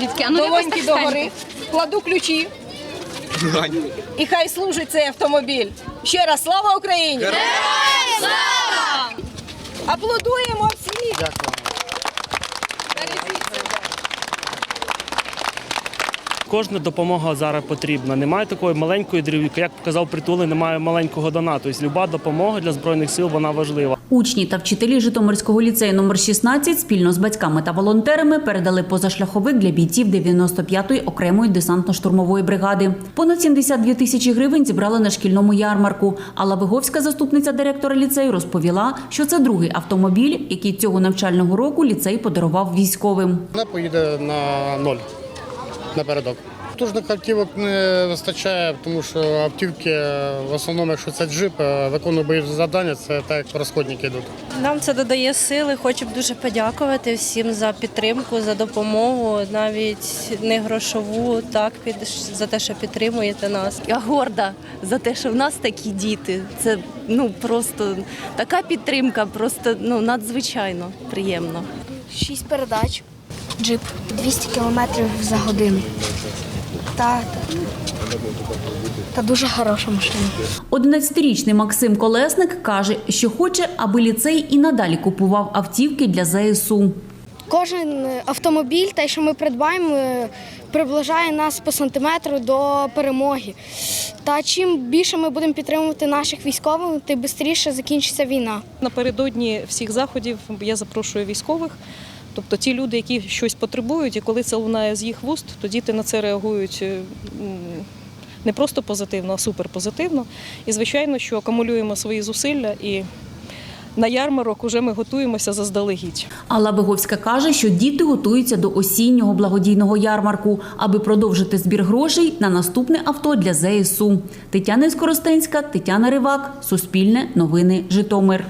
Дітки, а ну якось долоньки так догори, кладу ключі. І хай служить цей автомобіль. Ще раз слава Україні! слава! Аплодуємо Кожна допомога зараз потрібна. Немає такої маленької дрівки. Як показав притули, немає маленького донату. Тобто люба допомога для збройних сил вона важлива. Учні та вчителі Житомирського ліцею номер 16 спільно з батьками та волонтерами передали позашляховик для бійців 95-ї окремої десантно-штурмової бригади. Понад 72 тисячі гривень зібрали на шкільному ярмарку. А Лавиговська заступниця директора ліцею розповіла, що це другий автомобіль, який цього навчального року ліцей подарував військовим. Вона поїде на ноль напередок. Тужних автівок не вистачає, тому що автівки в основному, якщо це джип, е, виконує бойові завдання, це так як розходники йдуть. Нам це додає сили. Хочу б дуже подякувати всім за підтримку, за допомогу, навіть не грошову, так під за те, що підтримуєте нас. Я горда за те, що в нас такі діти. Це ну просто така підтримка, просто ну надзвичайно приємно. Шість передач, джип 200 км за годину. Та, та дуже хороша машина. 11-річний Максим Колесник каже, що хоче, аби ліцей і надалі купував автівки для ЗСУ. Кожен автомобіль, те, що ми придбаємо, е, приближає нас по сантиметру до перемоги. Та чим більше ми будемо підтримувати наших військових, тим швидше закінчиться війна. Напередодні всіх заходів я запрошую військових. Тобто ті люди, які щось потребують, і коли це лунає з їх вуст, то діти на це реагують е, не просто позитивно, а суперпозитивно. І звичайно, що акумулюємо свої зусилля і на ярмарок уже ми готуємося заздалегідь. Алла Биговська каже, що діти готуються до осіннього благодійного ярмарку, аби продовжити збір грошей на наступне авто для ЗСУ. Тетяна Скоростенська, Тетяна Ривак, Суспільне, Новини, Житомир.